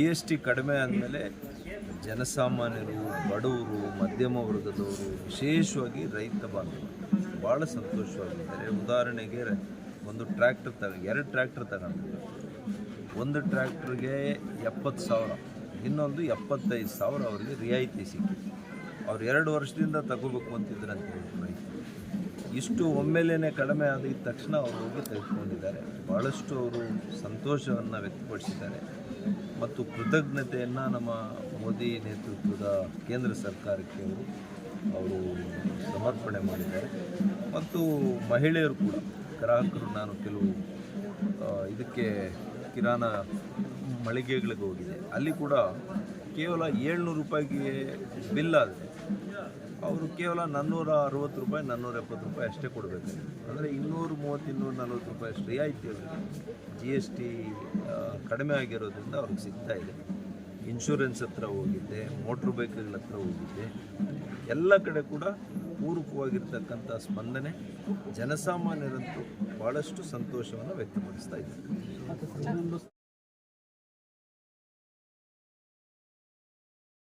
G S T ಕಡಿಮೆ ಆದಮೇಲೆ ಜನಸಾಮಾನ್ಯರು, ಬಡವರು, ಮಧ್ಯಮ ವರ್ಗದವರು, ವಿಶೇಷವಾಗಿ ರೈತ ಬಾಂಧವರು ಭಾಳ ಸಂತೋಷವಾಗಿದ್ದಾರೆ. ಉದಾಹರಣೆಗೆ ಒಂದು ಟ್ರ್ಯಾಕ್ಟರ್ ತಗ, ಎರಡು ಟ್ರ್ಯಾಕ್ಟರ್ ತಗೊಂಡಿದ್ದಾರೆ ಒಂದು ಟ್ರ್ಯಾಕ್ಟ್ರಿಗೆ ಎಪ್ಪತ್ತು ಸಾವಿರ, ಇನ್ನೊಂದು ಎಪ್ಪತ್ತೈದು ಸಾವಿರ ಅವರಿಗೆ ರಿಯಾಯಿತಿ ಸಿಕ್ಕಿದೆ. ಅವ್ರು ಎರಡು ವರ್ಷದಿಂದ ತಗೋಬೇಕು ಅಂತಿದ್ರು ಹೇಳಿದ್ರು ರೈತರು. ಇಷ್ಟು ಒಮ್ಮೆಲೇ ಕಡಿಮೆ ಆದ ತಕ್ಷಣ ಅವರು ಹೋಗಿ ತೆಗೆದುಕೊಂಡಿದ್ದಾರೆ. ಭಾಳಷ್ಟು ಅವರು ಸಂತೋಷವನ್ನು ವ್ಯಕ್ತಪಡಿಸಿದ್ದಾರೆ. ಮತ್ತು ಕೃತಜ್ಞತೆಯನ್ನು ನಮ್ಮ ಮೋದಿ ನೇತೃತ್ವದ ಕೇಂದ್ರ ಸರ್ಕಾರಕ್ಕೆ ಅವರು ಅವರು ಸಮರ್ಪಣೆ ಮಾಡಿದ್ದಾರೆ. ಮತ್ತು ಮಹಿಳೆಯರು ಕೂಡ, ಗ್ರಾಹಕರು ನಾನು ಕೆಲವು ಇದಕ್ಕೆ ಕಿರಾಣ ಮಳಿಗೆಗಳಿಗೆ ಹೋಗಿದೆ ಅಲ್ಲಿ ಕೂಡ ಕೇವಲ ಏಳ್ನೂರು ರೂಪಾಯಿಗೆ ಬಿಲ್ ಆದರೆ ಅವರು ಕೇವಲ ನಾನ್ನೂರ ಅರವತ್ತು ರೂಪಾಯಿ, ನಾನ್ನೂರ ಎಪ್ಪತ್ತು ರೂಪಾಯಿ ಅಷ್ಟೇ ಕೊಡಬೇಕು ಅಂದರೆ ಇನ್ನೂರು, ಮೂವತ್ತು ಇನ್ನೂರು, ನಲ್ವತ್ತು ರೂಪಾಯಿ ಅಷ್ಟು. ರಿಯಾಯಿತಿ ಜಿ ಎಸ್ ಟಿ ಕಡಿಮೆ ಆಗಿರೋದ್ರಿಂದ ಅವ್ರಿಗೆ ಸಿಗ್ತಾ ಇದೆ. ಇನ್ಶೂರೆನ್ಸ್ ಹತ್ರ ಹೋಗಿದ್ದೆ ಮೋಟ್ರ್ ಬೈಕ್ಗಳ ಹತ್ರ ಹೋಗಿದ್ದೆ ಎಲ್ಲ ಕಡೆ ಕೂಡ ಪೂರಕವಾಗಿರ್ತಕ್ಕಂಥ ಸ್ಪಂದನೆ ಜನಸಾಮಾನ್ಯರಂತೂ ಭಾಳಷ್ಟು ಸಂತೋಷವನ್ನು ವ್ಯಕ್ತಪಡಿಸ್ತಾ ಇದ್ದಾರೆ